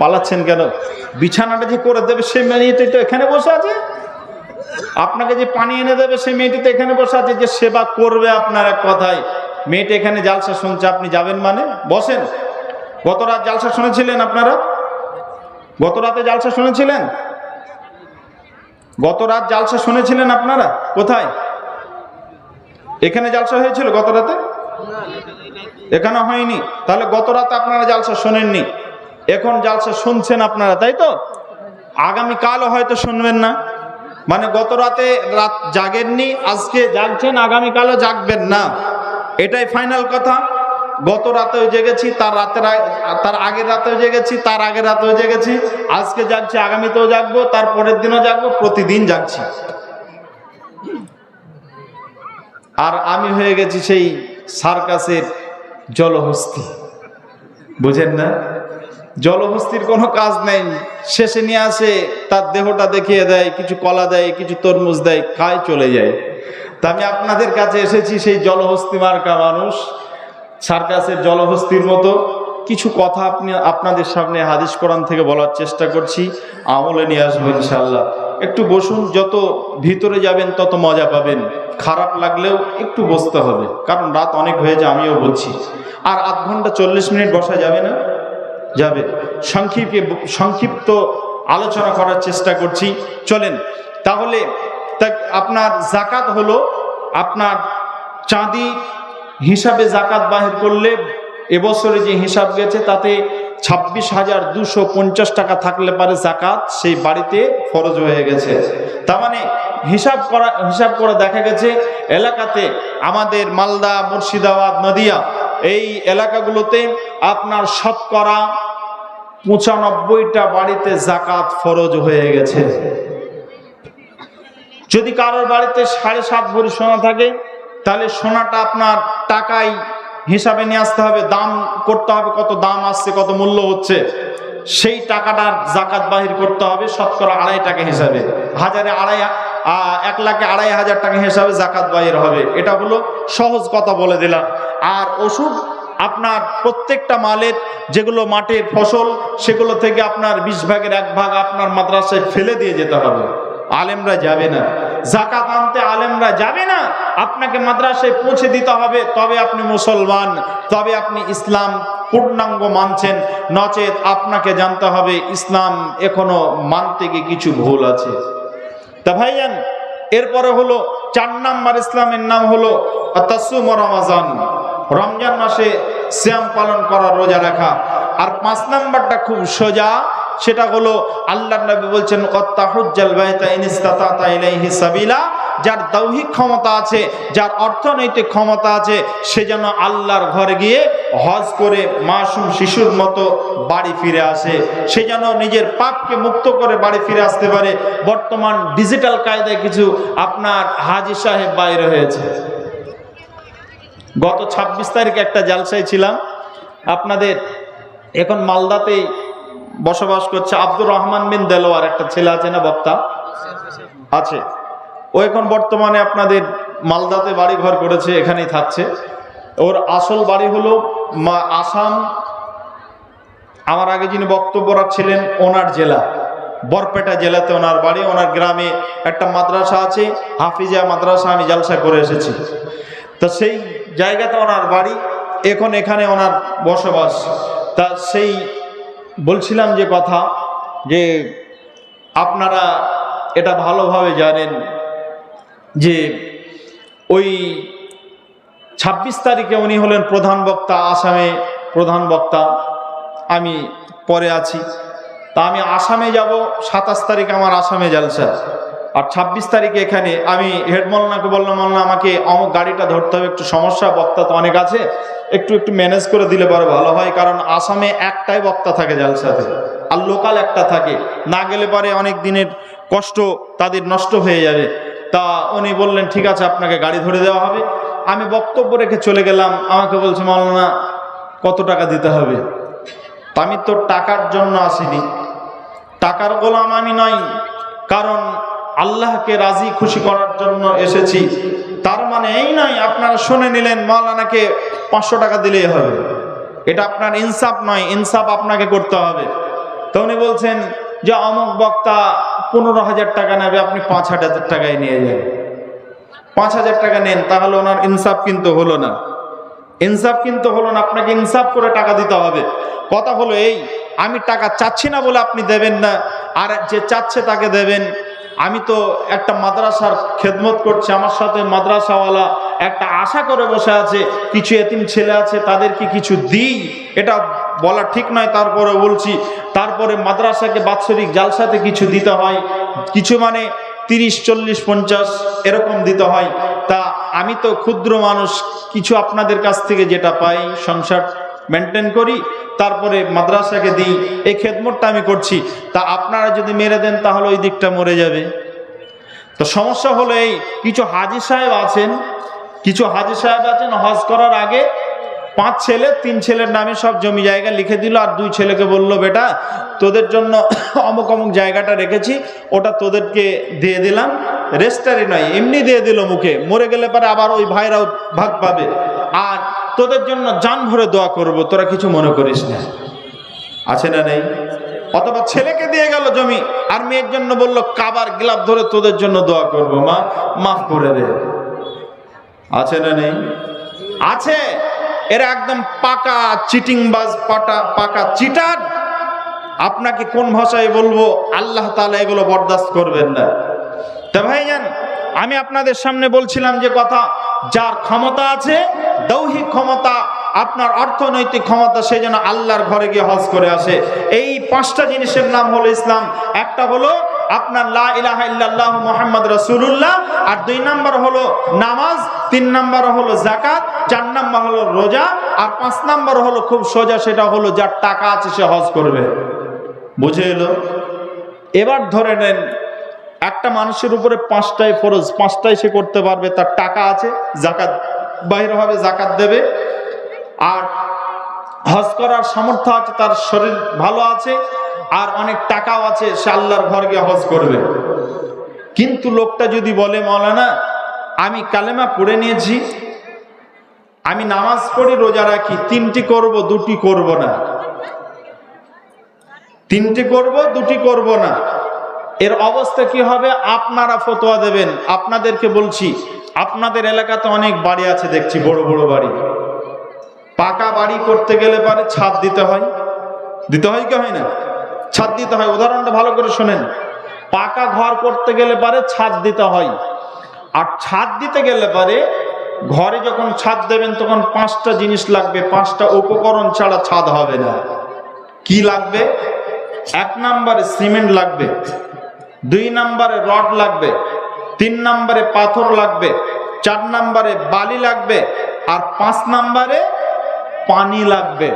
পালাচ্ছেন কেন? বিছানাটা যে করে দেবে সেই মেয়েটি তো এখানে বসে আছে। আপনাকে যে পানি এনে দেবে সেই মেয়েটি তো এখানে বসে আছে যে সেবা করবে আপনার এক কথায়। মেয়েটা এখানে জালসা শুনছে, আপনি যাবেন মানে? বসেন। গত রাত জালসা শুনেছিলেন আপনারা? গত রাতে জালসা শুনেছিলেন? গত রাত জালসা শুনেছিলেন আপনারা? কোথায়? এখানে জালসা হয়েছিল গত রাতে? এখানে হয়নি। তাহলে গত রাতে আপনারা জালসা শোনেননি। এখন জালসা শুনছেন আপনারা, তাই তো? আগামীকালও হয়তো শুনবেন না। মানে গত রাতে রাত জাগেননি, আজকে জাগছেন, আগামীকালও জাগবেন না। এটাই ফাইনাল কথা। গত রাতেও জেগেছি, তার রাতের তার আগের রাতেও জেগেছি, তার আগের রাতেও জেগেছি। আজকে জাগছি, আগামীতেও জাগবো, তার পরের দিনও জাগবো, প্রতিদিন জাগছি। আর আমি হয়ে গেছি সেই সার্কাসের জলহস্তি। বুঝেন না? জলহস্তির কোনো কাজ নেই। শেষে নিয়ে আসে, তার দেহটা দেখিয়ে দেয়, কিছু কলা দেয়, কিছু তরমুজ দেয়, খায়, চলে যায়। তা আমি আপনাদের কাছে এসেছি সেই জলহস্তি মার্কা মানুষ, সার্কাসের জলহস্তির মতো। কিছু কথা আপনি, আপনাদের সামনে হাদিস কোরআন থেকে বলার চেষ্টা করছি, আমলে নিয়ে আসব ইনশাল্লাহ একটু বসুন, যত ভিতরে যাবেন, তত মজা পাবেন। খারাপ লাগলেও একটু বসতে হবে, কারণ রাত অনেক হয়েছে, আমিও বলছি। আর আধ ঘণ্টা চল্লিশ মিনিট বসা যাবে না? যাবে। সংক্ষিপ্তে সংক্ষিপ্ত আলোচনা করার চেষ্টা করছি। চলেন, তাহলে আপনার জাকাত হলো আপনার চাঁদি হিসাবে জাকাত বাহির করলে এবছরে যে হিসাব গেছে তাতে ছাব্বিশ হাজার দুশো পঞ্চাশ টাকা থাকলে পারে জাকাত, সেই বাড়িতে ফরজ হয়ে গেছে। তার মানে হিসাব করা, হিসাব করে দেখা গেছে এলাকাতে আমাদের মালদা, মুর্শিদাবাদ, নদিয়া এই এলাকাগুলোতে আপনার শতকরা পঁচানব্বইটা বাড়িতে জাকাত ফরজ হয়ে গেছে। যদি কারোর বাড়িতে সাড়ে সাত ভরি সোনা থাকে, তাহলে সোনাটা আপনার টাকায় হিসাবে নিয়ে আসতে হবে, দাম করতে হবে, কত দাম আসছে, কত মূল্য হচ্ছে। সেই টাকাটার জাকাত বাহির করতে হবে, শতকরা আড়াই টাকা হিসাবে। হাজারে আড়াই এক লাখে আড়াই হাজার টাকা হিসাবে জাকাত বাহির হবে। এটা হলো সহজ কথা বলে দিলাম। আর ওষুধ আপনার প্রত্যেকটা মালের যেগুলো মাঠের ফসল, সেগুলো থেকে আপনার বিশ ভাগের এক ভাগ আপনার মাদ্রাসায় ফেলে দিয়ে যেতে হবে। আলেমরা যাবে না। জাকাত আনতে আলেমরা যাবে না। আপনাকে মাদ্রাসায় পৌঁছে দিতে হবে। তবে আপনি মুসলমান, তবে আপনি ইসলাম পূর্ণাঙ্গ মানছেন। নচেত আপনাকে জানতে হবে, ইসলাম এখনও মানতে গিয়ে কিছু ভুল আছে। তা ভাইজান, এরপরে হলো চার নাম্বার ইসলামের নাম হলো তাসুম রমাজান। রমজান মাসে শ্যাম পালন করা রোজা রাখা। আর পাঁচ নাম্বারটা খুব সোজা, সেটা হলো আল্লাহ নবী বলছেন যার দৈহিক ক্ষমতা আছে, যার অর্থনৈতিক ক্ষমতা আছে, সে যেন আল্লাহর ঘরে গিয়ে হজ করে মাসুম শিশুর মতো বাড়ি ফিরে আসে। সে যেন নিজের পাপকে মুক্ত করে বাড়ি ফিরে আসতে পারে। বর্তমান ডিজিটাল কায়দায় কিছু আপনার হাজি সাহেব বাইরে হয়েছে। গত ২৬ তারিখে একটা জালসায় ছিলাম। আপনাদের এখন মালদাতেই বসবাস করছে আব্দুর রহমান বিন দেলোয়ার, একটা ছেলে আছে না বক্তা? আছে। ও এখন বর্তমানে আপনাদের মালদাতে বাড়ি ঘর করেছে, এখানেই থাকছে। ওর আসল বাড়ি হলো আসাম। আমার আগে যিনি বক্তব্য রাখছিলেন, ওনার জেলা। বরপেটা জেলাতে ওনার বাড়ি, ওনার গ্রামে একটা মাদ্রাসা আছে, হাফিজা মাদ্রাসা, আমি জালসা করে এসেছি। তা সেই জায়গাতে ওনার বাড়ি, এখন এখানে ওনার বসবাস। তা সেই বলছিলাম যে কথা, যে আপনারা এটা ভালোভাবে জানেন যে ওই ছাব্বিশ তারিখে উনি হলেন প্রধান বক্তা আসামে, প্রধান বক্তা। আমি পরে আছি। তা আমি আসামে যাব, সাতাশ তারিখ আমার আসামে জালসা। আর ছাব্বিশ তারিখে এখানে আমি হেড মলনাকে বললাম, মলনা, আমাকে অমুক গাড়িটা ধরতে হবে, একটু সমস্যা, বক্তা তো অনেক আছে। একটু একটু ম্যানেজ করে দিলে পরে ভালো হয়, কারণ আসামে একটাই বক্তা থাকে জালসাতে আর লোকাল একটা থাকে। না গেলে পরে অনেক দিনের কষ্ট তাদের নষ্ট হয়ে যাবে। তা উনি বললেন, ঠিক আছে, আপনাকে গাড়ি ধরে দেওয়া হবে। আমি বক্তব্য রেখে চলে গেলাম। আমাকে বলছে, মৌলানা, কত টাকা দিতে হবে? আমি তো টাকার জন্য আসিনি। টাকার গোলাম আমি নই, কারণ আল্লাহকে রাজি খুশি করার জন্য এসেছি। তার মানে এই নয়, আপনারা শুনে নিলেন, মাওলানাকে পাঁচশো টাকা দিলেই হবে। এটা আপনার ইনসাফ নয়, ইনসাফ আপনাকে করতে হবে। তো উনি বলছেন, যে অমুক বক্তা পনেরো হাজার টাকা নেবে, আপনি পাঁচ হাজার টাকায় নিয়ে যান। পাঁচ হাজার টাকা নেন, তাহলে ওনার ইনসাফ কিন্তু হলো না। ইনসাফ কিন্তু হলো না, আপনাকে ইনসাফ করে টাকা দিতে হবে। কথা হলো এই, আমি টাকা চাচ্ছি না বলে আপনি দেবেন না, আর যে চাচ্ছে তাকে দেবেন। আমি তো একটা মাদ্রাসার খেদমত করছি, আমার সাথে মাদ্রাসাওয়ালা একটা আশা করে বসে আছে, কিছু এতিম ছেলে আছে, তাদেরকে কিছু দিই। এটা বলা ঠিক নয়, তারপরে বলছি, তারপরে মাদ্রাসাকে বাৎসরিক জালসাতে কিছু দিতে হয়, কিছু মানে তিরিশ, চল্লিশ, পঞ্চাশ, এরকম দিতে হয়। তা আমি তো ক্ষুদ্র মানুষ, কিছু আপনাদের কাছ থেকে যেটা পাই, সংসার মেনটেন করি, তারপরে মাদ্রাসাকে দিই। এই খেদমতটা আমি করছি। তা আপনারা যদি মেরে দেন, তাহলে ওই দিকটা মরে যাবে। তো সমস্যা হলো এই, কিছু হাজি সাহেব আছেন। কিছু হাজি সাহেব আছেন, হজ করার আগে পাঁচ ছেলে, তিন ছেলের নামে সব জমি জায়গা লিখে দিল, আর দুই ছেলেকে বলল, বেটা, তোদের জন্য অমুক অমুক জায়গাটা রেখেছি, ওটা তোদেরকে দিয়ে দিলাম। রেস্টারি নয়, এমনি দিয়ে দিল মুখে। মরে গেলে পরে আবার ওই ভাইরাও ভাগ পাবে। আর তোদের জন্য জান ভরে দোয়া করব, তোরা কিছু মনে করিস না। আছে না নেই? অথবা ছেলেকে দিয়ে গেল জমি, আর মেয়ের জন্য বলল, কাবার গ্লাভ ধরে তোদের জন্য দোয়া করব, মা, মাফ করে দে। আছে না নেই? আছে। এরা একদম পাকা চিটিংবাজ, পাটা, পাকা চিটার। আপনাকে কোন ভাষায় বলব? আল্লাহ তাআলা এগুলো বরদাস্ত করবেন না। তা ভাইজান, আমি আপনাদের সামনে বলছিলাম যে কথা যার ক্ষমতা আছে, দৌহিক ক্ষমতা, আপনার অর্থনৈতিক ক্ষমতা, সে যেন আল্লাহর ঘরে গিয়ে হজ করে আসে। এই পাঁচটা জিনিসের নাম হলো ইসলাম। একটা হলো আপনার লা ইলাহা ইল্লাল্লাহ মুহাম্মদ রাসূলুল্লাহ, আর দুই নাম্বার হলো নামাজ, তিন নাম্বার হলো জাকাত চার নাম্বার হলো রোজা, আর পাঁচ নাম্বার হলো খুব সোজা, সেটা হলো যার টাকা আছে সে হজ করবে। বুঝে এলো? এবার ধরে নেন একটা মানুষের উপরে পাঁচটাই ফরজ, পাঁচটাই সে করতে পারবে, তার টাকা আছে জাকাত বাইরে হবে জাকাত দেবে। আর হজ করার সামর্থ্য আছে, তার শরীর ভালো আছে, আর অনেক টাকাও আছে, সে আল্লাহর ঘর গিয়ে হজ করবে। কিন্তু লোকটা যদি বলে, মৌলানা, আমি কালেমা পড়ে নিয়েছি, আমি নামাজ পড়ি, রোজা রাখি, তিনটি করব, দুটি করব না। তিনটি করব, দুটি করব না। এর অবস্থা কি হবে? আপনারা ফতোয়া দেবেন। আপনাদেরকে বলছি, আপনাদের এলাকাতে অনেক বাড়ি আছে, দেখছি, বড় বড় বাড়ি। পাকা বাড়ি করতে গেলে পারে ছাদ দিতে হয়। দিতে হয় কি হয় না? ছাদ দিতে হয়। উদাহরণটা ভালো করে শোনেন। পাকা ঘর করতে গেলে পারে ছাদ দিতে হয়। আর ছাদ দিতে গেলে পারে, ঘরে যখন ছাদ দেবেন, তখন পাঁচটা জিনিস লাগবে। পাঁচটা উপকরণ ছাড়া ছাদ হবে না। কি লাগবে? এক নম্বরে সিমেন্ট লাগবে। দুই নম্বরে রড লাগবে, তিন নম্বরে পাথর লাগবে, চার নম্বরে বালি লাগবে, আর পাঁচ নম্বরে পানি লাগবে।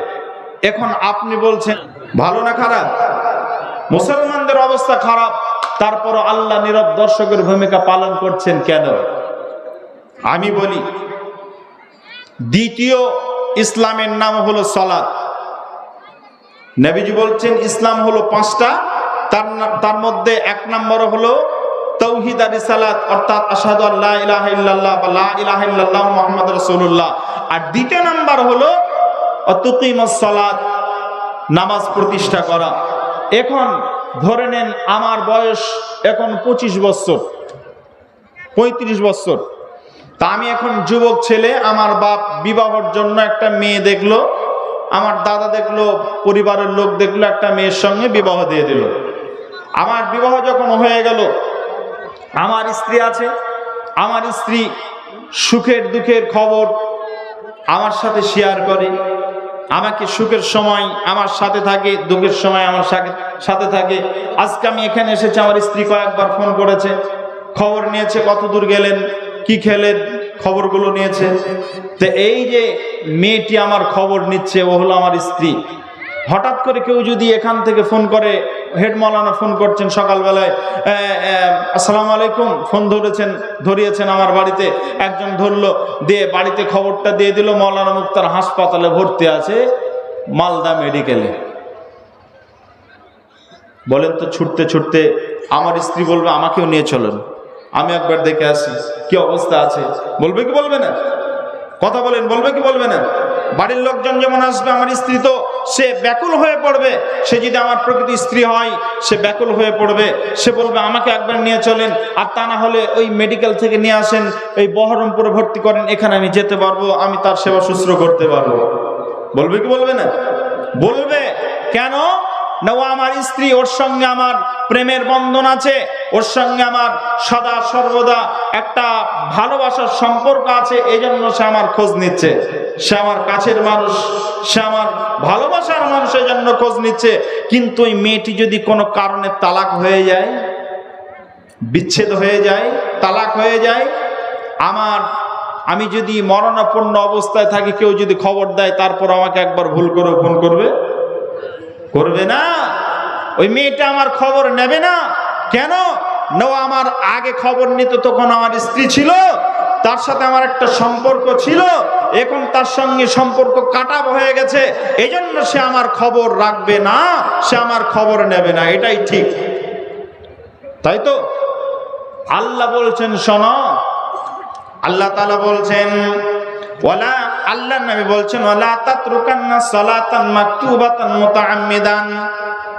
এখন আপনি বলছেন, ভালো না খারাপ? মুসলমানদের অবস্থা খারাপ তারপর আল্লাহ নীরব দর্শকের ভূমিকা পালন করছেন কেন? আমি বলি, দ্বিতীয় ইসলামের নাম হলো সলাদ নবীজি বলছেন, ইসলাম হলো পাঁচটা তার তার মধ্যে এক নম্বর হলো তৌহিদ অর্থাৎ ইলাহা ইল্লাল্লাহ বা লা আর হলো সালাত, নামাজ প্রতিষ্ঠা করা। এখন ধরে নেন আমার বয়স এখন পঁচিশ বছর, পঁয়ত্রিশ বছর। তা আমি এখন যুবক ছেলে, আমার বাপ বিবাহর জন্য একটা মেয়ে দেখল, আমার দাদা দেখল, পরিবারের লোক দেখল, একটা মেয়ের সঙ্গে বিবাহ দিয়ে দিল। আমার বিবাহ যখন হয়ে গেল, আমার স্ত্রী আছে, আমার স্ত্রী সুখের দুঃখের খবর আমার সাথে শেয়ার করে। আমাকে সুখের সময় আমার সাথে থাকে, দুঃখের সময় আমার সাথে- থাকে। আজকে আমি এখানে এসেছি, আমার স্ত্রী কয়েকবার ফোন করেছে, খবর নিয়েছে কত দূর গেলেন, কি খেলেন, খবরগুলো নিয়েছে। তো এই যে মেয়েটি আমার খবর নিচ্ছে, ও হলো আমার স্ত্রী। হঠাৎ করে কেউ যদি এখান থেকে ফোন করে হেড মৌলানা ফোন করছেন সকালবেলায়। "এ, এ, আসসালামু আলাইকুম। ফোন ধরেছেন ধরিয়েছেন আমার বাড়িতে। একজন ধরলো দিয়ে বাড়িতে খবরটা দিয়ে দিল মৌলানা মুক্তার হাসপাতালে ভর্তি আছে মালদা মেডিকেলে। বলেন তো ছুটতে ছুটতে আমার স্ত্রী বলবে আমাকেও নিয়ে চলেন। আমি একবার দেখে আসি কি অবস্থা আছে। বলবে কি বলবে না? কথা বলেন বলবে কি বলবে না? বাড়ির লোকজন যেমন আসবে আমার স্ত্রী তো সে ব্যাকুল হয়ে পড়বে। সে যদি আমার প্রকৃতি স্ত্রী হয়, সে ব্যাকুল হয়ে পড়বে। সে বলবে, আমাকে একবার নিয়ে চলেন। আর তা না হলে ওই মেডিকেল থেকে নিয়ে আসেন, এই বহরমপুরে ভর্তি করেন, এখানে আমি যেতে পারব, আমি তার সেবা শুশ্রূ করতে পারব। বলবে কি বলবে না? বলবে। কেন? না ও আমার স্ত্রী, ওর সঙ্গে আমার প্রেমের বন্ধন আছে, ওর সঙ্গে আমার সদা সর্বদা একটা ভালোবাসার সম্পর্ক আছে এই জন্য সে আমার খোঁজ নিচ্ছে। সে আমার কাছের মানুষ, সে আমার ভালোবাসার মানুষ এই জন্য খোঁজ নিচ্ছে। কিন্তু ওই মেয়েটি যদি কোনো কারণে তালাক হয়ে যায়, বিচ্ছেদ হয়ে যায়, তালাক হয়ে যায়, আমার, আমি যদি মরণাপন্ন অবস্থায় থাকি, কেউ যদি খবর দেয়, তারপর আমাকে একবার ভুল করে ফোন করবে? করবে না। ওই মেয়েটা আমার খবর নেবে না। কেন? না আমার আগে খবর নিত, তখন আমার স্ত্রী ছিল। তার সাথে আমার একটা সম্পর্ক ছিল। এখন তার সঙ্গে সম্পর্ক কাটা হয়ে গেছে। এই জন্য সে আমার খবর রাখবে না, সে আমার খবর নেবে না। এটাই ঠিক। তাই তো? আল্লাহ বলছেন, শোনো। আল্লাহ তালা বলছেন, ওয়ালা আল্লাহ নবী বলছেন, ওয়ালা তাতরুকান্না সালাতান মাকতুবাতান মুতাআম্মিদান।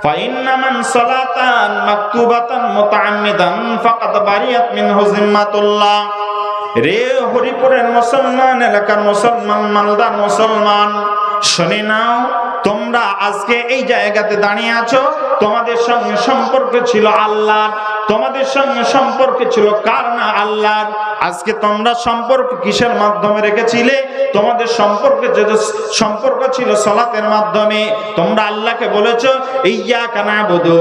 ফাইন্না মান সালাতান মাকতুবাতান মুতাআম্মিদান ফাকাদ বারিয়াত মিনহু জিম্মাতুল্লাহ রে হরিপুরের মুসলমান এলাকার মুসলমান, মালদার মুসলমান, শুনে নাও, তোমরা আজকে এই জায়গাতে দাঁড়িয়ে আছো, তোমাদের সঙ্গে সম্পর্ক ছিল আল্লাহর, তোমাদের সঙ্গে সম্পর্ক ছিল কার না আল্লাহর? আজকে তোমরা সম্পর্ক কিসের মাধ্যমে রেখেছিলে? তোমাদের সম্পর্কে যে সম্পর্ক ছিল সলাতের মাধ্যমে, তোমরা আল্লাহকে বলেছ ইয়া কানা বুধু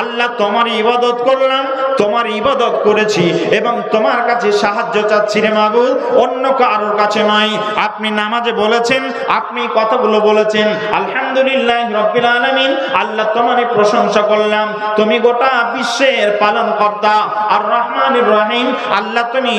আল্লাহ তোমার ইবাদত করলাম, তোমার ইবাদত করেছি এবং তোমার কাছে সাহায্য চাচ্ছি রে মাবুদ, অন্য কারোর কাছে নয়। আপনি নামাজে বলেছেন, আপনি কথাগুলো বলেছেন, আলহামদুলিল্লাহ রব্বিল আলামিন। আল্লাহ তোমারই প্রশংসা করলাম। তুমি গোটা বিশ্বের পালন কর্তা আর রহমানির রহিম আল্লাহ তুমি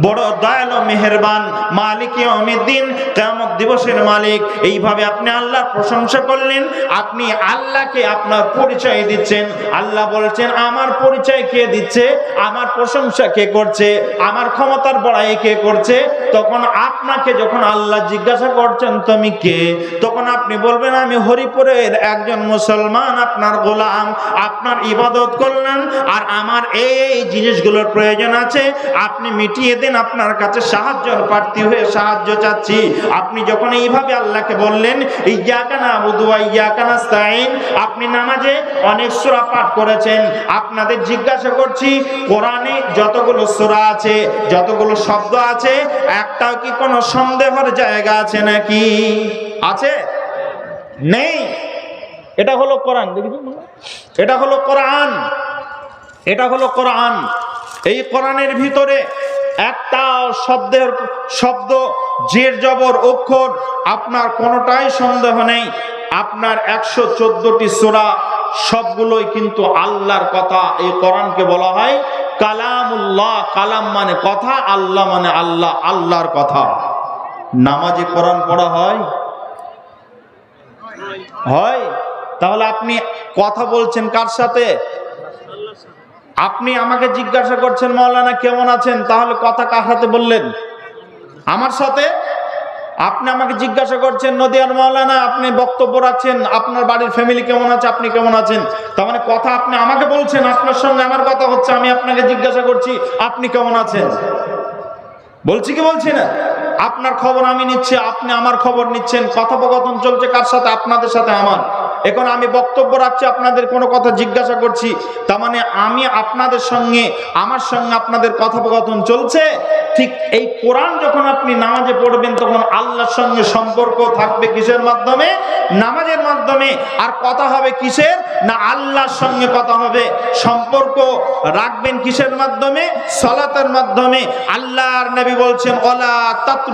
বড় দয়ালু মেহেরবান মালিক অমিদ্দিন কিয়ামত দিবসের মালিক। এইভাবে আপনি আল্লাহর প্রশংসা করলেন, আপনি আল্লাহকে আপনার পরিচয় দিচ্ছেন। আল্লাহ বলছেন, আমার পরিচয় কে দিচ্ছে? আমার প্রশংসা কে করছে? আমার ক্ষমতার বড়াই কে করছে? তখন আপনাকে যখন আল্লাহ জিজ্ঞাসা করছেন, তুমি কে? তখন আপনি বলবেন, আমি হরিপুরের একজন মুসলমান, আপনার গোলাম, আপনার ইবাদত করলেন, আর আমার এই জিনিসগুলোর প্রয়োজন আছে, আপনি মিটিয়ে দেন আপনার কাছে সাহায্য প্রার্থী হয়ে সাহায্য চাচ্ছি, আপনি যখন এইভাবে আল্লাহকে বললেন ইয়াকানা বুধুয়া ইয়াকানা স্তাইন আপনি নামাজে অনেক সূরা পাঠ করেছেন। আপনাদের জিজ্ঞাসা করছি, কোরআনে যতগুলো সূরা আছে, যতগুলো শব্দ আছে, একটাও কি কোনো সন্দেহের জায়গা আছে নাকি? আছে? নেই। এটা হলো কোরআন। এটা হলো কোরআন। এটা হলো কোরআন। এই কোরআনের ভিতরে একটা শব্দের শব্দ, জের, জবর, অক্ষর, আপনার কোনোটাই সন্দেহ নেই। আপনার একশো চোদ্দটি সোরা, সবগুলোই কিন্তু আল্লাহর কথা। এই কোরআনকে বলা হয় কালামুল্লাহ। কালাম মানে কথা, আল্লাহ মানে আল্লাহ, আল্লাহর কথা। নামাজে কোরআন পড়া হয়? হয়। তাহলে আপনি কথা বলছেন কার সাথে? আপনি আমাকে জিজ্ঞাসা করছেন, মৌলানা, কেমন আছেন? তাহলে কথা কার সাথে বললেন? আমার সাথে? আপনি আমাকে জিজ্ঞাসা করছেন, নদিয়ার মৌলানা, আপনি বক্তব্য রাখছেন, আপনার বাড়ির ফ্যামিলি কেমন আছে, আপনি কেমন আছেন? তার মানে কথা আপনি আমাকে বলছেন, আপনার সঙ্গে আমার কথা হচ্ছে, আমি আপনাকে জিজ্ঞাসা করছি, আপনি কেমন আছেন? বলছি কি বলছি না? আপনার খবর আমি নিচ্ছি, আপনি আমার খবর নিচ্ছেন, কথোপকথন চলছে কার সাথে? আপনাদের সাথে আমার। এখন আমি বক্তব্য রাখছি, আপনাদের কোনো কথা জিজ্ঞাসা করছি, তার মানে আমি আপনাদের সঙ্গে, আমার সঙ্গে আপনাদের কথোপকথন চলছে। ঠিক এই কোরআন যখন আপনি নামাজে পড়বেন, তখন আল্লাহর সঙ্গে সম্পর্ক থাকবে কিসের মাধ্যমে? নামাজের মাধ্যমে। আর কথা হবে কিসের? না আল্লাহর সঙ্গে কথা হবে। সম্পর্ক রাখবেন কিসের মাধ্যমে? সলাতের মাধ্যমে। আল্লাহর নবী বলছেন অলা ওলা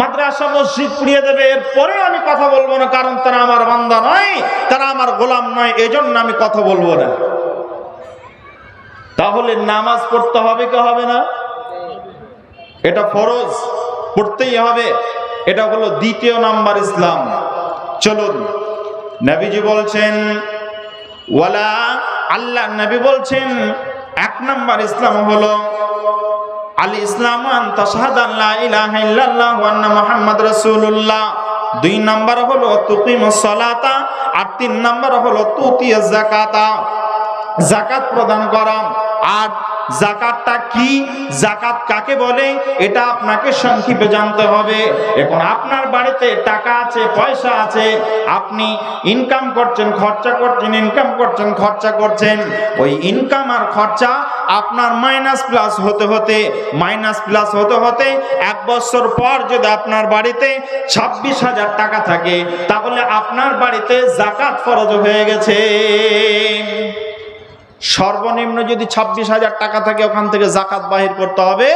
মাদ্রাসা মসজিদ পুড়িয়ে দেবে এরপরে আমি কথা বলব না, কারণ তারা আমার বান্দা নয়, তারা আমার গোলাম নয়, এজন্য আমি কথা বলব না। তাহলে নামাজ পড়তে হবে কি হবে না? এটা ফরজ, পড়তেই হবে। এটা হলো দ্বিতীয় নাম্বার ইসলাম। চলুন, নবীজি বলছেন, ওয়ালা আল্লাহ নবী বলছেন, এক নাম্বার ইসলাম হলো আল ইসলাম মোহাম্মদ রসুল্লাহ দুই নম্বর হলো তুকিম সলাতা আর তিন নম্বর হলো তুতিয়াজ যাকাতা। জাকাত প্রদান করা। আর জাকাতটা কি? জাকাত কাকে বলে? এটা আপনাকে সংক্ষেপে জানতে হবে। এখন আপনার বাড়িতে টাকা আছে, পয়সা আছে, আপনি ইনকাম করছেন, খরচা করছেন ইনকাম করছেন, খরচা করছেন। ওই ইনকাম আর খরচা আপনার মাইনাস প্লাস হতে হতে মাইনাস প্লাস হতে হতে এক বছর পর যদি আপনার বাড়িতে ছাব্বিশ হাজার টাকা থাকে, তাহলে আপনার বাড়িতে জাকাত ফরজ হয়ে গেছে। সর্বনিম্ন যদি ছাব্বিশ হাজার টাকা থাকে, ওখান থেকে জাকাত বাহির করতে হবে।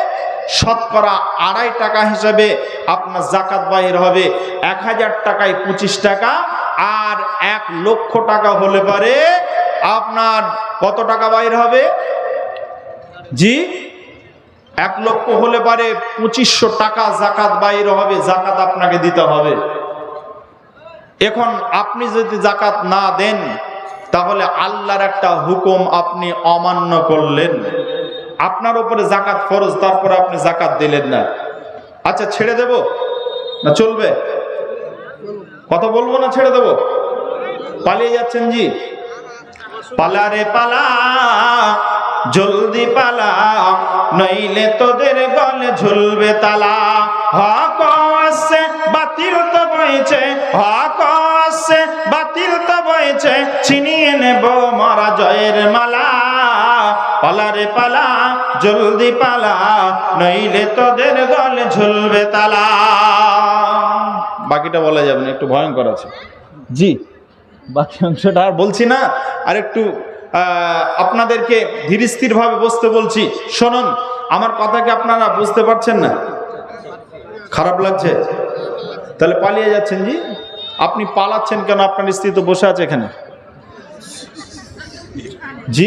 শতকরা আড়াই টাকা হিসাবে আপনার জাকাত বাহির হবে। এক হাজার টাকায় পঁচিশ টাকা আর এক লক্ষ টাকা হলে পারে আপনার কত টাকা বাহির হবে? জি, এক লক্ষ হলে পারে পঁচিশশো টাকা জাকাত বাহির হবে, জাকাত আপনাকে দিতে হবে। এখন আপনি যদি জাকাত না দেন তাহলে আল্লাহর একটা হুকুম আপনি অমান্য করলেন। আপনার উপরে জাকাত ফরজ, তারপরে আপনি জাকাত দিলেন না। আচ্ছা ছেড়ে দেব? না, চলবে? কথা বলব না, ছেড়ে দেব? পালিয়ে যাচ্ছেন জি? পালা রে পালা, জলদি পালা, নইলে তোদের গলে ঝুলবে তালা। হক আসছে বাতিল তো বইছে হক আসছে বাতিল তো বইছে, ছিনিয়ে নেব মারা জয়ের মালা। পালা রে পালা, জলদি পালা, নইলে তোদের গলে ঝুলবে তালা। বাকিটা বলা যাবে না, একটু ভয়ঙ্কর আছে। জি। বাকি অংশটা আর বলছি না, আর একটু আপনাদেরকে ধীর স্থির ভাবে বসতে বলছি। শুনুন, আমার কথাকে আপনারা বুঝতে পারছেন না? খারাপ লাগছে? তাহলে পালিয়ে যাচ্ছেন জি? আপনি পালাচ্ছেন কেন? আপনার স্ত্রী তো বসে আছে এখানে। জি?